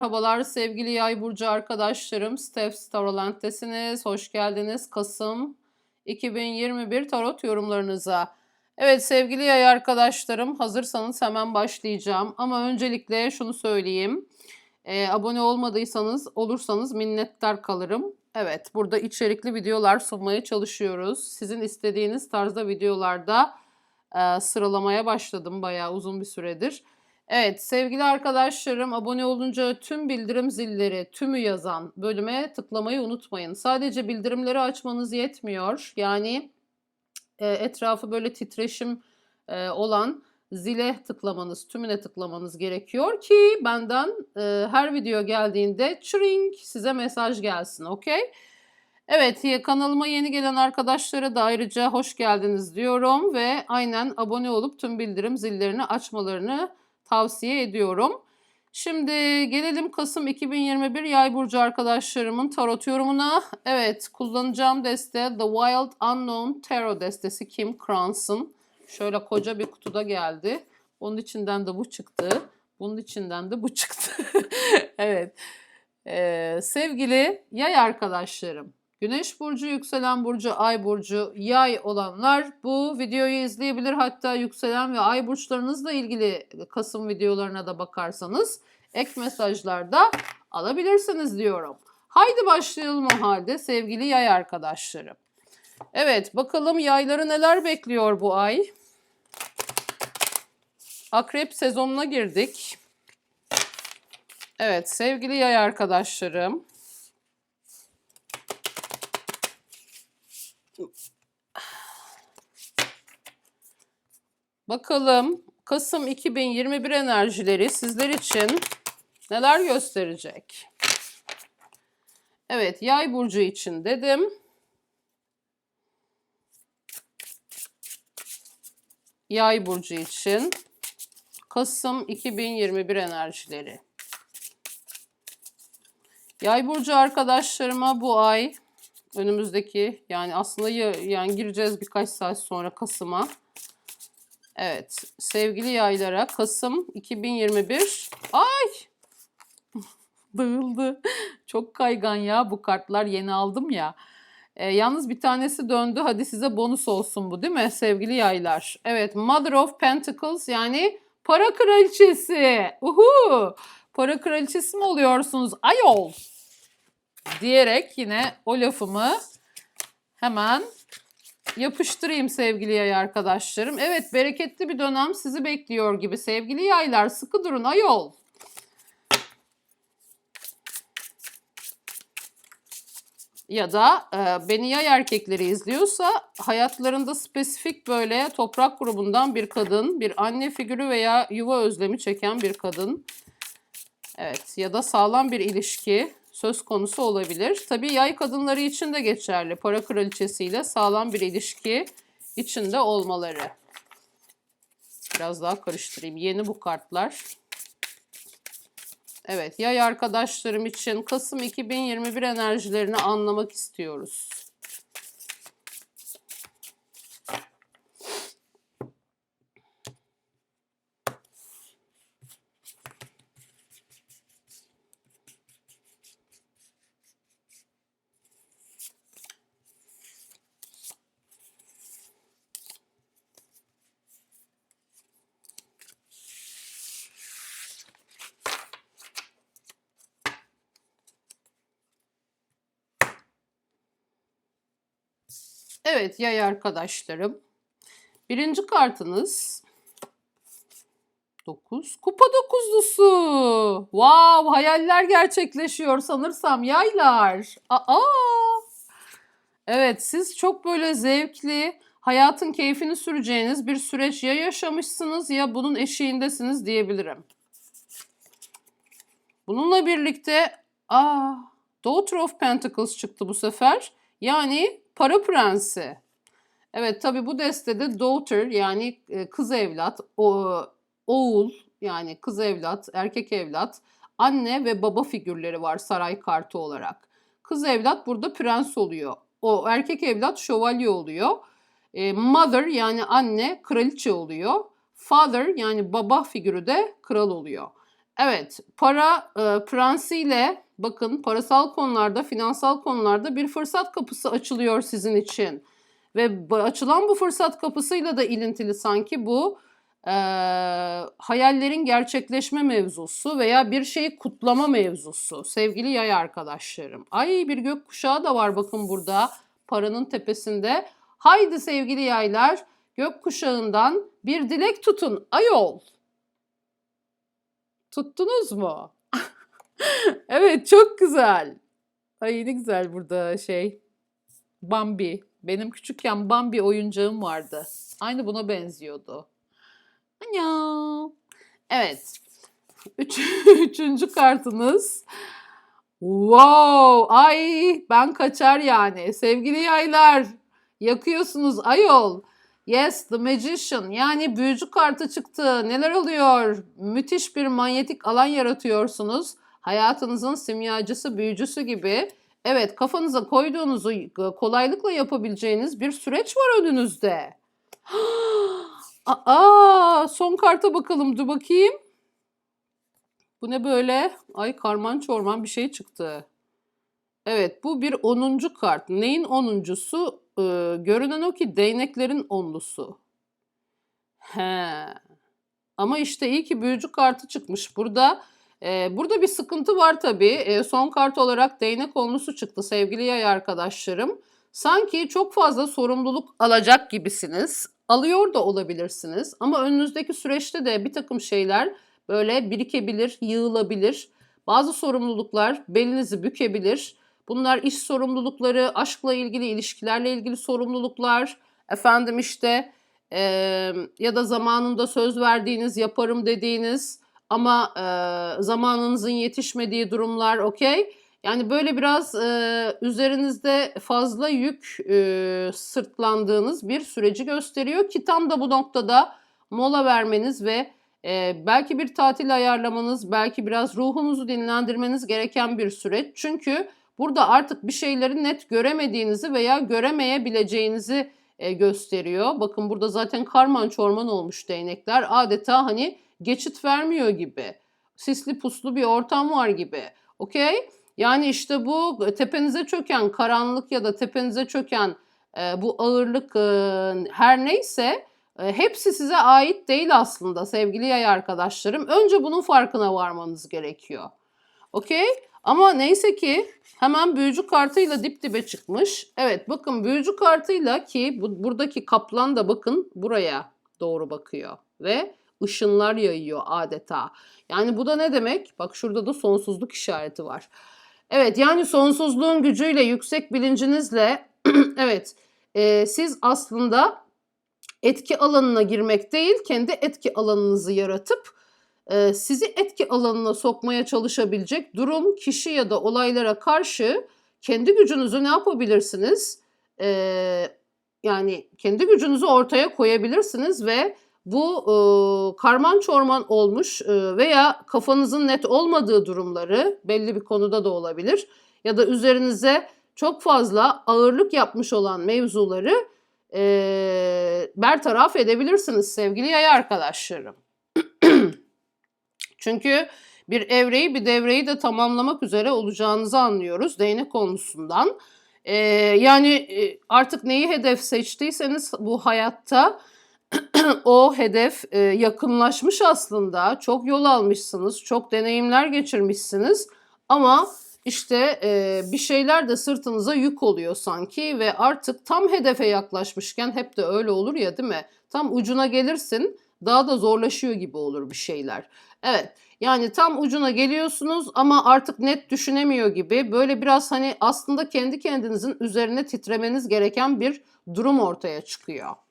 Merhabalar sevgili Yay burcu arkadaşlarım. Steph Starolent'tesiniz. Hoş geldiniz Kasım 2021 tarot yorumlarınıza. Evet sevgili Yay arkadaşlarım hazırsanız hemen başlayacağım. Ama öncelikle şunu söyleyeyim. Ee, abone olmadıysanız olursanız minnettar kalırım. Evet burada içerikli videolar sunmaya çalışıyoruz. Sizin istediğiniz tarzda videolarda e, sıralamaya başladım bayağı uzun bir süredir. Evet sevgili arkadaşlarım abone olunca tüm bildirim zilleri tümü yazan bölüme tıklamayı unutmayın. Sadece bildirimleri açmanız yetmiyor. Yani e, etrafı böyle titreşim e, olan zile tıklamanız, tümüne tıklamanız gerekiyor ki benden e, her video geldiğinde çring size mesaj gelsin. Okey? Evet kanalıma yeni gelen arkadaşlara da ayrıca hoş geldiniz diyorum ve aynen abone olup tüm bildirim zillerini açmalarını tavsiye ediyorum. Şimdi gelelim Kasım 2021 Yay burcu arkadaşlarımın tarot yorumuna. Evet, kullanacağım deste The Wild Unknown Tarot destesi Kim Cranston. Şöyle koca bir kutuda geldi. Onun içinden de bu çıktı. Bunun içinden de bu çıktı. evet. Ee, sevgili yay arkadaşlarım, Güneş burcu, yükselen burcu, ay burcu, yay olanlar bu videoyu izleyebilir. Hatta yükselen ve ay burçlarınızla ilgili Kasım videolarına da bakarsanız ek mesajlarda alabilirsiniz diyorum. Haydi başlayalım o halde sevgili yay arkadaşlarım. Evet bakalım yayları neler bekliyor bu ay. Akrep sezonuna girdik. Evet sevgili yay arkadaşlarım. Bakalım Kasım 2021 enerjileri sizler için neler gösterecek? Evet, Yay burcu için dedim. Yay burcu için Kasım 2021 enerjileri. Yay burcu arkadaşlarıma bu ay önümüzdeki yani aslında yani gireceğiz birkaç saat sonra Kasım'a. Evet sevgili yaylara Kasım 2021 ay dağıldı. Çok kaygan ya bu kartlar yeni aldım ya. E, yalnız bir tanesi döndü. Hadi size bonus olsun bu değil mi sevgili yaylar? Evet Mother of Pentacles yani para kraliçesi. Uhu! Para kraliçesi mi oluyorsunuz? Ayol! Diyerek yine o lafımı hemen yapıştırayım sevgili yay arkadaşlarım. Evet bereketli bir dönem sizi bekliyor gibi sevgili yaylar. Sıkı durun ayol. Ya da e, beni yay erkekleri izliyorsa hayatlarında spesifik böyle toprak grubundan bir kadın, bir anne figürü veya yuva özlemi çeken bir kadın. Evet ya da sağlam bir ilişki söz konusu olabilir. Tabii yay kadınları için de geçerli. Para kraliçesiyle sağlam bir ilişki içinde olmaları. Biraz daha karıştırayım. Yeni bu kartlar. Evet, yay arkadaşlarım için Kasım 2021 enerjilerini anlamak istiyoruz. Evet yay arkadaşlarım. Birinci kartınız 9. Kupa dokuzlusu. Wow hayaller gerçekleşiyor sanırsam yaylar. Aa. Evet siz çok böyle zevkli, hayatın keyfini süreceğiniz bir süreç ya yaşamışsınız ya bunun eşiğindesiniz diyebilirim. Bununla birlikte aa, Daughter of Pentacles çıktı bu sefer. Yani Para Prensi. Evet tabi bu destede daughter yani e, kız evlat, o, oğul yani kız evlat, erkek evlat, anne ve baba figürleri var saray kartı olarak. Kız evlat burada prens oluyor. O erkek evlat şövalye oluyor. E, mother yani anne kraliçe oluyor. Father yani baba figürü de kral oluyor. Evet, para e, prensiyle bakın parasal konularda, finansal konularda bir fırsat kapısı açılıyor sizin için. Ve açılan bu fırsat kapısıyla da ilintili sanki bu e, hayallerin gerçekleşme mevzusu veya bir şeyi kutlama mevzusu. Sevgili yay arkadaşlarım. Ay bir gökkuşağı da var bakın burada paranın tepesinde. Haydi sevgili yaylar gökkuşağından bir dilek tutun ayol. Tuttunuz mu? evet çok güzel. Ay ne güzel burada şey. Bambi. Benim küçükken Bambi oyuncağım vardı. Aynı buna benziyordu. Anya. Evet. Üç, üçüncü kartınız. Wow! Ay ben kaçar yani. Sevgili yaylar. Yakıyorsunuz ayol. Yes, The Magician. Yani büyücü kartı çıktı. Neler oluyor? Müthiş bir manyetik alan yaratıyorsunuz. Hayatınızın simyacısı, büyücüsü gibi. Evet, kafanıza koyduğunuzu kolaylıkla yapabileceğiniz bir süreç var önünüzde. Aa, son karta bakalım. Dur bakayım. Bu ne böyle? Ay karman çorman bir şey çıktı. Evet bu bir 10. kart. Neyin 10.sü? Ee, görünen o ki değneklerin onlusu. He. Ama işte iyi ki büyücü kartı çıkmış. Burada e, burada bir sıkıntı var tabii. Son kart olarak değnek onlusu çıktı sevgili yay arkadaşlarım. Sanki çok fazla sorumluluk alacak gibisiniz. Alıyor da olabilirsiniz. Ama önünüzdeki süreçte de bir takım şeyler böyle birikebilir, yığılabilir. Bazı sorumluluklar belinizi bükebilir. Bunlar iş sorumlulukları, aşkla ilgili, ilişkilerle ilgili sorumluluklar. Efendim işte e, ya da zamanında söz verdiğiniz, yaparım dediğiniz ama e, zamanınızın yetişmediği durumlar, okey? Yani böyle biraz e, üzerinizde fazla yük e, sırtlandığınız bir süreci gösteriyor ki tam da bu noktada mola vermeniz ve e, belki bir tatil ayarlamanız, belki biraz ruhunuzu dinlendirmeniz gereken bir süreç. Çünkü burada artık bir şeyleri net göremediğinizi veya göremeyebileceğinizi e, gösteriyor. Bakın burada zaten karman çorman olmuş değnekler. Adeta hani geçit vermiyor gibi. Sisli puslu bir ortam var gibi. Okey? Yani işte bu tepenize çöken karanlık ya da tepenize çöken e, bu ağırlık e, her neyse e, hepsi size ait değil aslında sevgili yay arkadaşlarım. Önce bunun farkına varmanız gerekiyor. Okey? Ama neyse ki hemen büyücü kartıyla dip dibe çıkmış. Evet bakın büyücü kartıyla ki bu, buradaki kaplan da bakın buraya doğru bakıyor. Ve ışınlar yayıyor adeta. Yani bu da ne demek? Bak şurada da sonsuzluk işareti var. Evet yani sonsuzluğun gücüyle, yüksek bilincinizle evet e, siz aslında etki alanına girmek değil, kendi etki alanınızı yaratıp e, sizi etki alanına sokmaya çalışabilecek durum, kişi ya da olaylara karşı kendi gücünüzü ne yapabilirsiniz? E, yani kendi gücünüzü ortaya koyabilirsiniz ve bu e, karman çorman olmuş e, veya kafanızın net olmadığı durumları belli bir konuda da olabilir ya da üzerinize çok fazla ağırlık yapmış olan mevzuları e, bertaraf edebilirsiniz sevgili yay arkadaşlarım. Çünkü bir evreyi bir devreyi de tamamlamak üzere olacağınızı anlıyoruz değnek konusundan. E, yani artık neyi hedef seçtiyseniz bu hayatta o hedef e, yakınlaşmış aslında. Çok yol almışsınız, çok deneyimler geçirmişsiniz ama işte e, bir şeyler de sırtınıza yük oluyor sanki ve artık tam hedefe yaklaşmışken hep de öyle olur ya değil mi? Tam ucuna gelirsin daha da zorlaşıyor gibi olur bir şeyler. Evet yani tam ucuna geliyorsunuz ama artık net düşünemiyor gibi böyle biraz hani aslında kendi kendinizin üzerine titremeniz gereken bir durum ortaya çıkıyor.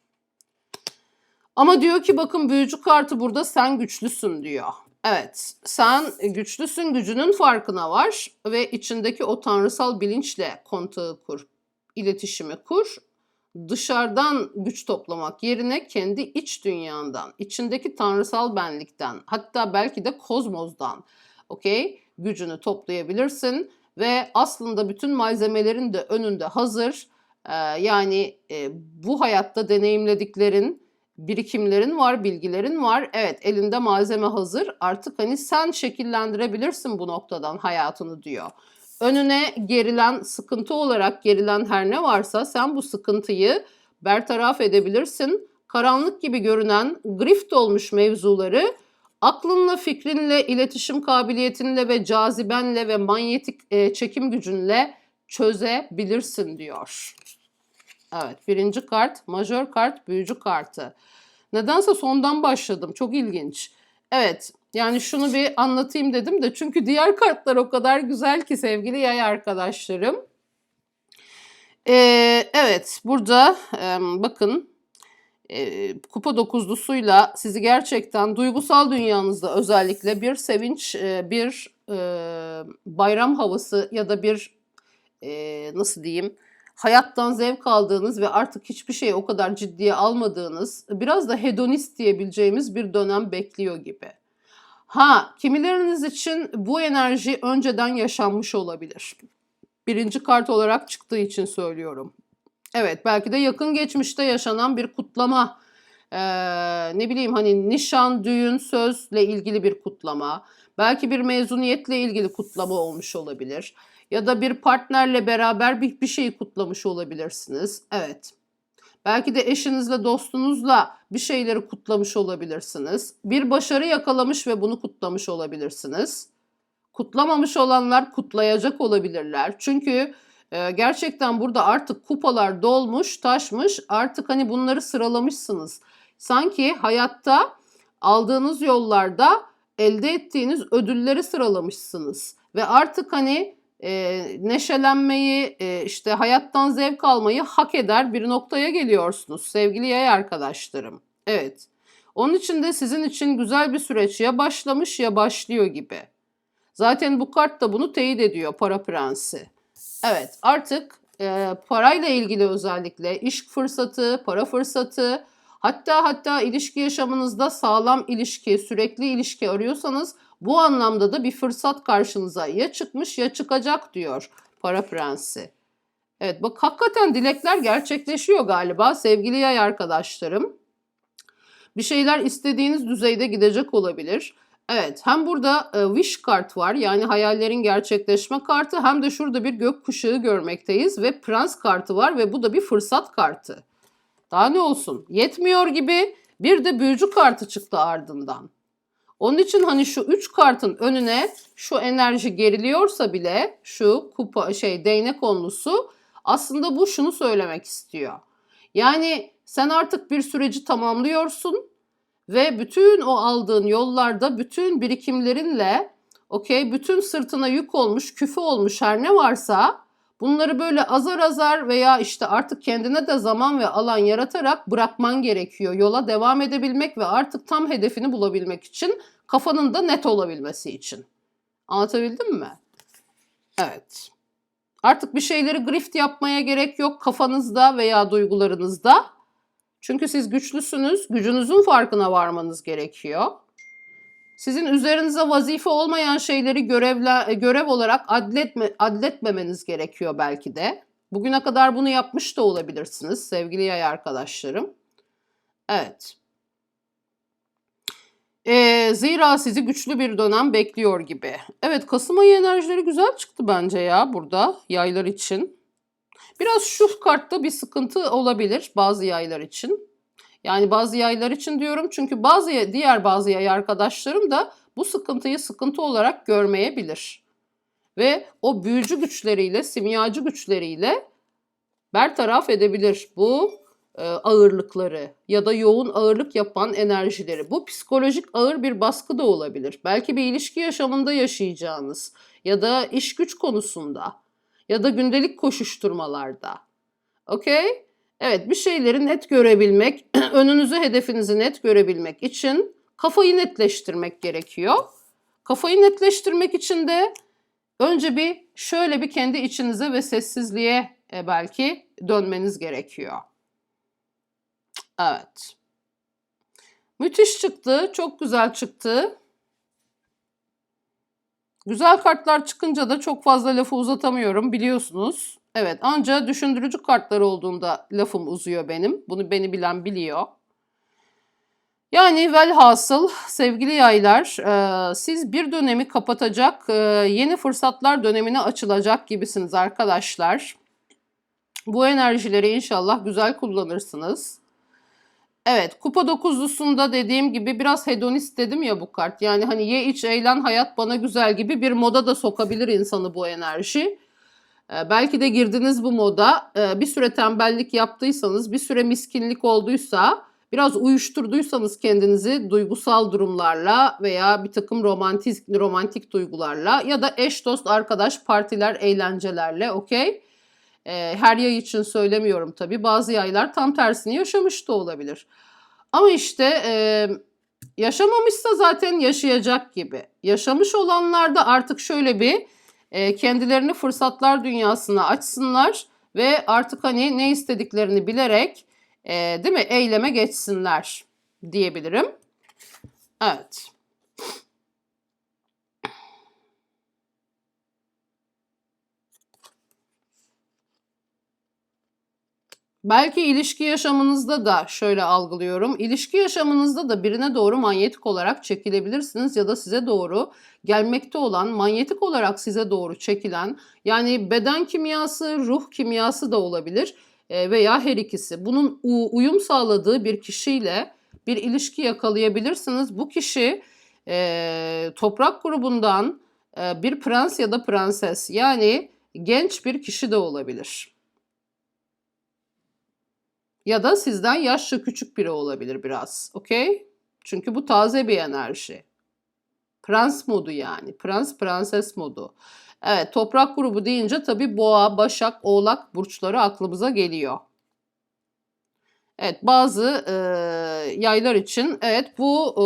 Ama diyor ki bakın büyücü kartı burada sen güçlüsün diyor. Evet sen güçlüsün gücünün farkına var ve içindeki o tanrısal bilinçle kontağı kur, iletişimi kur. Dışarıdan güç toplamak yerine kendi iç dünyandan, içindeki tanrısal benlikten, hatta belki de kozmozdan, okey, gücünü toplayabilirsin ve aslında bütün malzemelerin de önünde hazır. Ee, yani e, bu hayatta deneyimlediklerin birikimlerin var, bilgilerin var. Evet, elinde malzeme hazır. Artık hani sen şekillendirebilirsin bu noktadan hayatını diyor. Önüne gerilen, sıkıntı olarak gerilen her ne varsa sen bu sıkıntıyı bertaraf edebilirsin. Karanlık gibi görünen grift olmuş mevzuları aklınla, fikrinle, iletişim kabiliyetinle ve cazibenle ve manyetik e, çekim gücünle çözebilirsin diyor. Evet birinci kart majör kart büyücü kartı. Nedense sondan başladım çok ilginç. Evet yani şunu bir anlatayım dedim de çünkü diğer kartlar o kadar güzel ki sevgili yay arkadaşlarım. Ee, evet burada e, bakın e, kupa dokuzlusuyla sizi gerçekten duygusal dünyanızda özellikle bir sevinç, e, bir e, bayram havası ya da bir e, nasıl diyeyim hayattan zevk aldığınız ve artık hiçbir şeyi o kadar ciddiye almadığınız, biraz da hedonist diyebileceğimiz bir dönem bekliyor gibi. Ha, kimileriniz için bu enerji önceden yaşanmış olabilir. Birinci kart olarak çıktığı için söylüyorum. Evet, belki de yakın geçmişte yaşanan bir kutlama, ee, ne bileyim hani nişan, düğün, sözle ilgili bir kutlama, belki bir mezuniyetle ilgili kutlama olmuş olabilir ya da bir partnerle beraber bir, bir şeyi kutlamış olabilirsiniz. Evet. Belki de eşinizle, dostunuzla bir şeyleri kutlamış olabilirsiniz. Bir başarı yakalamış ve bunu kutlamış olabilirsiniz. Kutlamamış olanlar kutlayacak olabilirler. Çünkü e, gerçekten burada artık kupalar dolmuş, taşmış. Artık hani bunları sıralamışsınız. Sanki hayatta aldığınız yollarda elde ettiğiniz ödülleri sıralamışsınız. Ve artık hani e, neşelenmeyi, e, işte hayattan zevk almayı hak eder bir noktaya geliyorsunuz sevgili yay arkadaşlarım. Evet. Onun için de sizin için güzel bir süreç ya başlamış ya başlıyor gibi. Zaten bu kart da bunu teyit ediyor para prensi. Evet artık e, parayla ilgili özellikle iş fırsatı, para fırsatı, hatta hatta ilişki yaşamınızda sağlam ilişki, sürekli ilişki arıyorsanız bu anlamda da bir fırsat karşınıza ya çıkmış ya çıkacak diyor para prensi. Evet bak hakikaten dilekler gerçekleşiyor galiba sevgili yay arkadaşlarım. Bir şeyler istediğiniz düzeyde gidecek olabilir. Evet hem burada e, wish kart var yani hayallerin gerçekleşme kartı hem de şurada bir gök kuşağı görmekteyiz ve prens kartı var ve bu da bir fırsat kartı. Daha ne olsun yetmiyor gibi bir de büyücü kartı çıktı ardından. Onun için hani şu üç kartın önüne şu enerji geriliyorsa bile şu kupa şey değnek onlusu aslında bu şunu söylemek istiyor. Yani sen artık bir süreci tamamlıyorsun ve bütün o aldığın yollarda bütün birikimlerinle okey bütün sırtına yük olmuş, küfü olmuş her ne varsa bunları böyle azar azar veya işte artık kendine de zaman ve alan yaratarak bırakman gerekiyor. Yola devam edebilmek ve artık tam hedefini bulabilmek için kafanın da net olabilmesi için. Anlatabildim mi? Evet. Artık bir şeyleri grift yapmaya gerek yok kafanızda veya duygularınızda. Çünkü siz güçlüsünüz, gücünüzün farkına varmanız gerekiyor. Sizin üzerinize vazife olmayan şeyleri görevle, görev olarak adletme, adletmemeniz gerekiyor belki de. Bugüne kadar bunu yapmış da olabilirsiniz sevgili yay arkadaşlarım. Evet. Ee, zira sizi güçlü bir dönem bekliyor gibi. Evet Kasım ayı enerjileri güzel çıktı bence ya burada yaylar için. Biraz şu kartta bir sıkıntı olabilir bazı yaylar için. Yani bazı yaylar için diyorum çünkü bazı diğer bazı yay arkadaşlarım da bu sıkıntıyı sıkıntı olarak görmeyebilir. Ve o büyücü güçleriyle, simyacı güçleriyle bertaraf edebilir bu e, ağırlıkları ya da yoğun ağırlık yapan enerjileri. Bu psikolojik ağır bir baskı da olabilir. Belki bir ilişki yaşamında yaşayacağınız ya da iş güç konusunda ya da gündelik koşuşturmalarda. Okey? Evet bir şeyleri net görebilmek, önünüzü hedefinizi net görebilmek için kafayı netleştirmek gerekiyor. Kafayı netleştirmek için de önce bir şöyle bir kendi içinize ve sessizliğe e, belki dönmeniz gerekiyor. Evet. Müthiş çıktı. Çok güzel çıktı. Güzel kartlar çıkınca da çok fazla lafı uzatamıyorum biliyorsunuz. Evet ancak düşündürücü kartlar olduğunda lafım uzuyor benim. Bunu beni bilen biliyor. Yani velhasıl sevgili yaylar e, siz bir dönemi kapatacak e, yeni fırsatlar dönemine açılacak gibisiniz arkadaşlar. Bu enerjileri inşallah güzel kullanırsınız. Evet kupa dokuzlusunda dediğim gibi biraz hedonist dedim ya bu kart. Yani hani ye iç eğlen hayat bana güzel gibi bir moda da sokabilir insanı bu enerji. Ee, belki de girdiniz bu moda ee, bir süre tembellik yaptıysanız bir süre miskinlik olduysa biraz uyuşturduysanız kendinizi duygusal durumlarla veya bir takım romantik romantik duygularla ya da eş dost arkadaş partiler eğlencelerle okey. Ee, her yay için söylemiyorum tabii. Bazı yaylar tam tersini yaşamış da olabilir. Ama işte yaşamamışsa zaten yaşayacak gibi. Yaşamış olanlar da artık şöyle bir kendilerini fırsatlar dünyasına açsınlar ve artık hani ne istediklerini bilerek e, değil mi eyleme geçsinler diyebilirim. Evet. Belki ilişki yaşamınızda da şöyle algılıyorum. İlişki yaşamınızda da birine doğru manyetik olarak çekilebilirsiniz ya da size doğru gelmekte olan, manyetik olarak size doğru çekilen yani beden kimyası, ruh kimyası da olabilir e, veya her ikisi. Bunun uyum sağladığı bir kişiyle bir ilişki yakalayabilirsiniz. Bu kişi e, toprak grubundan e, bir prens ya da prenses yani genç bir kişi de olabilir. Ya da sizden yaşça küçük biri olabilir biraz. Okey? Çünkü bu taze bir enerji. Prens modu yani. Prens prenses modu. Evet toprak grubu deyince tabii boğa, başak, oğlak burçları aklımıza geliyor. Evet bazı e, yaylar için evet bu e,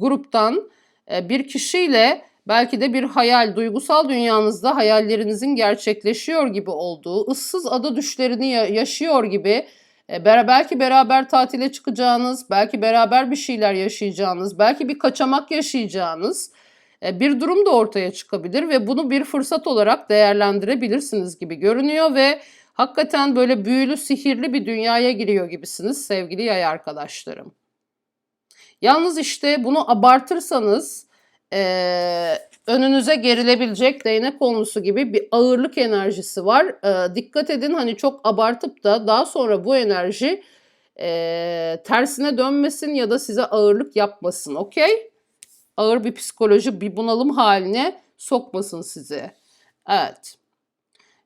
gruptan e, bir kişiyle belki de bir hayal, duygusal dünyanızda hayallerinizin gerçekleşiyor gibi olduğu, ıssız ada düşlerini yaşıyor gibi e, belki beraber tatile çıkacağınız, belki beraber bir şeyler yaşayacağınız, belki bir kaçamak yaşayacağınız e, bir durum da ortaya çıkabilir ve bunu bir fırsat olarak değerlendirebilirsiniz gibi görünüyor ve hakikaten böyle büyülü, sihirli bir dünyaya giriyor gibisiniz sevgili yay arkadaşlarım. Yalnız işte bunu abartırsanız e, önünüze gerilebilecek değnek konusu gibi bir ağırlık enerjisi var. E, dikkat edin hani çok abartıp da daha sonra bu enerji e, tersine dönmesin ya da size ağırlık yapmasın. Okey? Ağır bir psikoloji, bir bunalım haline sokmasın sizi. Evet.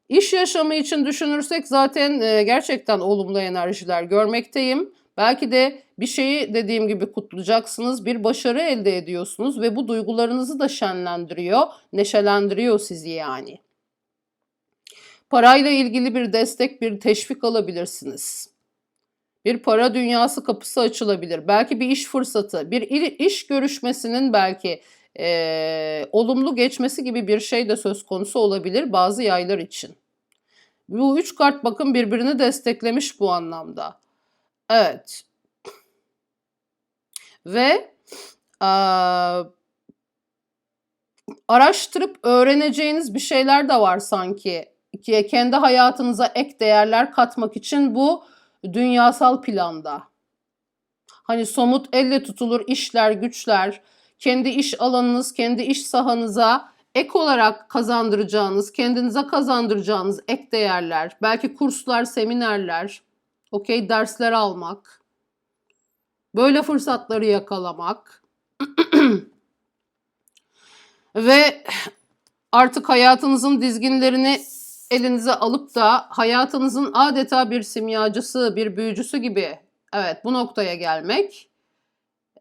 İş yaşamı için düşünürsek zaten e, gerçekten olumlu enerjiler görmekteyim. Belki de bir şeyi dediğim gibi kutlayacaksınız, bir başarı elde ediyorsunuz ve bu duygularınızı da şenlendiriyor, neşelendiriyor sizi yani. Parayla ilgili bir destek, bir teşvik alabilirsiniz. Bir para dünyası kapısı açılabilir. Belki bir iş fırsatı, bir iş görüşmesinin belki e, olumlu geçmesi gibi bir şey de söz konusu olabilir bazı yaylar için. Bu üç kart bakın birbirini desteklemiş bu anlamda. Evet. Ve e, araştırıp öğreneceğiniz bir şeyler de var sanki. Ki kendi hayatınıza ek değerler katmak için bu dünyasal planda. Hani somut elle tutulur işler, güçler, kendi iş alanınız, kendi iş sahanıza ek olarak kazandıracağınız, kendinize kazandıracağınız ek değerler, belki kurslar, seminerler, okey dersler almak, böyle fırsatları yakalamak ve artık hayatınızın dizginlerini elinize alıp da hayatınızın adeta bir simyacısı, bir büyücüsü gibi evet bu noktaya gelmek.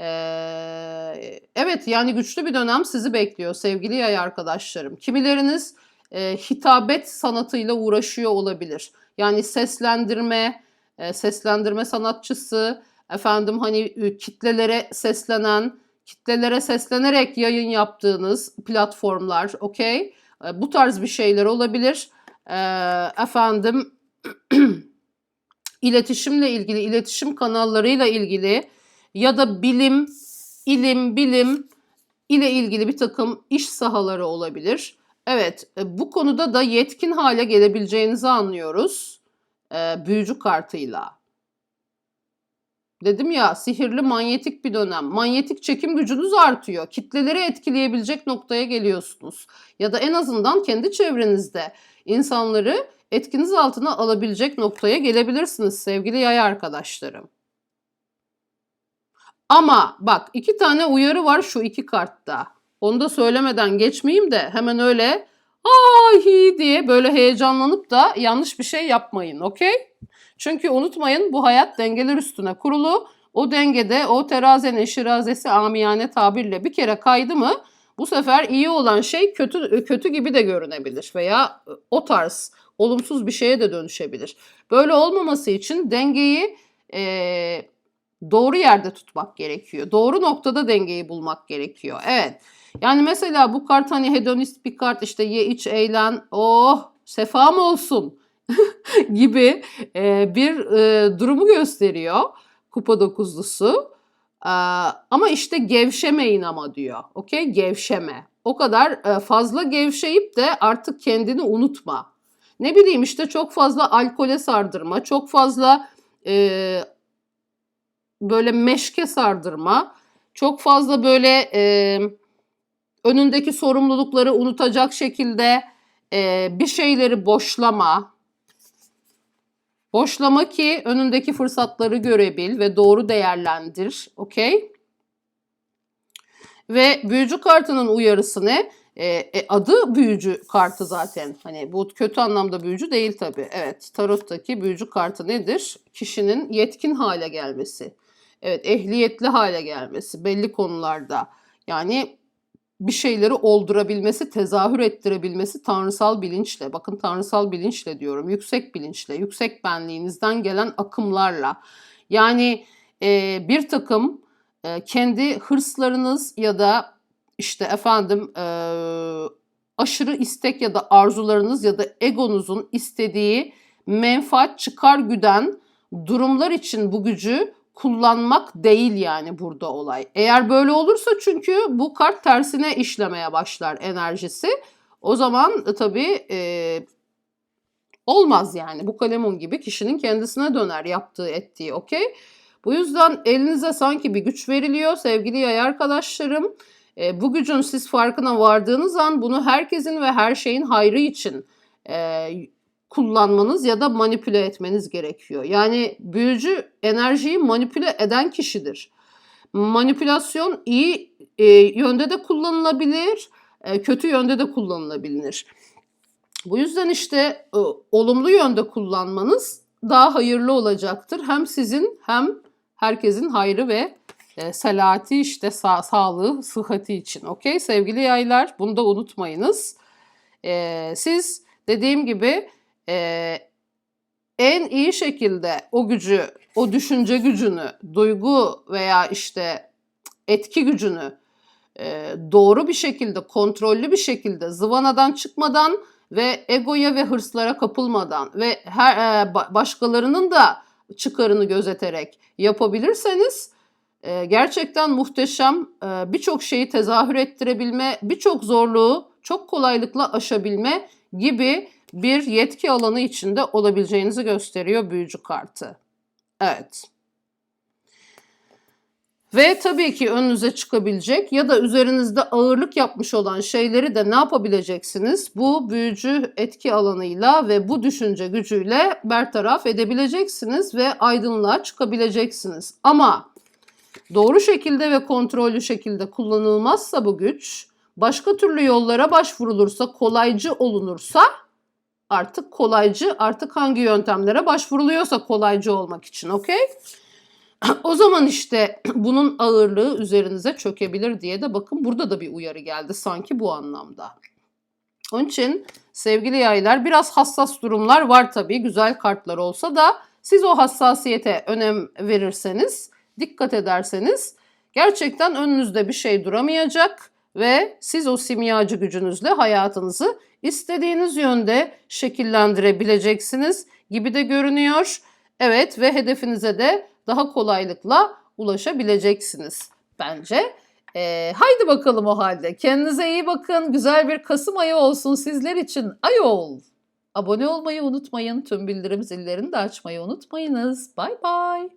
Ee, evet yani güçlü bir dönem sizi bekliyor sevgili yay arkadaşlarım. Kimileriniz e, hitabet sanatıyla uğraşıyor olabilir. Yani seslendirme, e, seslendirme sanatçısı, efendim hani kitlelere seslenen, kitlelere seslenerek yayın yaptığınız platformlar, okey? E, bu tarz bir şeyler olabilir. E, efendim iletişimle ilgili, iletişim kanallarıyla ilgili ya da bilim, ilim, bilim ile ilgili bir takım iş sahaları olabilir. Evet, bu konuda da yetkin hale gelebileceğinizi anlıyoruz e, büyücü kartıyla. Dedim ya sihirli manyetik bir dönem. Manyetik çekim gücünüz artıyor. Kitleleri etkileyebilecek noktaya geliyorsunuz. Ya da en azından kendi çevrenizde insanları etkiniz altına alabilecek noktaya gelebilirsiniz sevgili yay arkadaşlarım. Ama bak iki tane uyarı var şu iki kartta. Onu da söylemeden geçmeyeyim de hemen öyle ay diye böyle heyecanlanıp da yanlış bir şey yapmayın okey? Çünkü unutmayın bu hayat dengeler üstüne kurulu. O dengede o terazinin şirazesi amiyane tabirle bir kere kaydı mı bu sefer iyi olan şey kötü kötü gibi de görünebilir veya o tarz olumsuz bir şeye de dönüşebilir. Böyle olmaması için dengeyi eee doğru yerde tutmak gerekiyor. Doğru noktada dengeyi bulmak gerekiyor. Evet. Yani mesela bu kart hani hedonist bir kart işte ye iç eğlen oh sefam olsun gibi e, bir e, durumu gösteriyor kupa dokuzlusu. E, ama işte gevşemeyin ama diyor. Okey gevşeme. O kadar e, fazla gevşeyip de artık kendini unutma. Ne bileyim işte çok fazla alkole sardırma, çok fazla e, böyle meşke sardırma, çok fazla böyle e, önündeki sorumlulukları unutacak şekilde e, bir şeyleri boşlama. Boşlama ki önündeki fırsatları görebil ve doğru değerlendir. Okey? Ve büyücü kartının uyarısı ne? E, e, adı büyücü kartı zaten. Hani bu kötü anlamda büyücü değil tabii. Evet, tarottaki büyücü kartı nedir? Kişinin yetkin hale gelmesi. Evet, ehliyetli hale gelmesi belli konularda. Yani bir şeyleri oldurabilmesi, tezahür ettirebilmesi tanrısal bilinçle. Bakın tanrısal bilinçle diyorum. Yüksek bilinçle, yüksek benliğinizden gelen akımlarla. Yani e, bir takım e, kendi hırslarınız ya da işte efendim e, aşırı istek ya da arzularınız ya da egonuzun istediği menfaat çıkar güden durumlar için bu gücü kullanmak değil yani burada olay. Eğer böyle olursa çünkü bu kart tersine işlemeye başlar enerjisi. O zaman e, tabii e, olmaz yani. Bu kalemun gibi kişinin kendisine döner yaptığı ettiği okey. Bu yüzden elinize sanki bir güç veriliyor sevgili yay arkadaşlarım. E, bu gücün siz farkına vardığınız an bunu herkesin ve her şeyin hayrı için e, kullanmanız ya da manipüle etmeniz gerekiyor. Yani büyücü enerjiyi manipüle eden kişidir. Manipülasyon iyi e, yönde de kullanılabilir, e, kötü yönde de kullanılabilir. Bu yüzden işte e, olumlu yönde kullanmanız daha hayırlı olacaktır. Hem sizin hem herkesin hayrı ve e, selati işte sa- sağlığı, sıhhati için. Okey sevgili yaylar bunu da unutmayınız. E, siz dediğim gibi e, en iyi şekilde o gücü, o düşünce gücünü, duygu veya işte etki gücünü e, doğru bir şekilde, kontrollü bir şekilde zıvanadan çıkmadan ve egoya ve hırslara kapılmadan ve her e, başkalarının da çıkarını gözeterek yapabilirseniz e, gerçekten muhteşem e, birçok şeyi tezahür ettirebilme, birçok zorluğu çok kolaylıkla aşabilme gibi bir yetki alanı içinde olabileceğinizi gösteriyor büyücü kartı. Evet. Ve tabii ki önünüze çıkabilecek ya da üzerinizde ağırlık yapmış olan şeyleri de ne yapabileceksiniz? Bu büyücü etki alanıyla ve bu düşünce gücüyle bertaraf edebileceksiniz ve aydınlığa çıkabileceksiniz. Ama doğru şekilde ve kontrollü şekilde kullanılmazsa bu güç, başka türlü yollara başvurulursa, kolaycı olunursa artık kolaycı, artık hangi yöntemlere başvuruluyorsa kolaycı olmak için, okey? O zaman işte bunun ağırlığı üzerinize çökebilir diye de bakın burada da bir uyarı geldi sanki bu anlamda. Onun için sevgili yaylar biraz hassas durumlar var tabii güzel kartlar olsa da siz o hassasiyete önem verirseniz, dikkat ederseniz gerçekten önünüzde bir şey duramayacak ve siz o simyacı gücünüzle hayatınızı istediğiniz yönde şekillendirebileceksiniz gibi de görünüyor. Evet ve hedefinize de daha kolaylıkla ulaşabileceksiniz bence. Ee, haydi bakalım o halde. Kendinize iyi bakın. Güzel bir Kasım ayı olsun sizler için. Ayol. Abone olmayı unutmayın. Tüm bildirim zillerini de açmayı unutmayınız. Bay bay.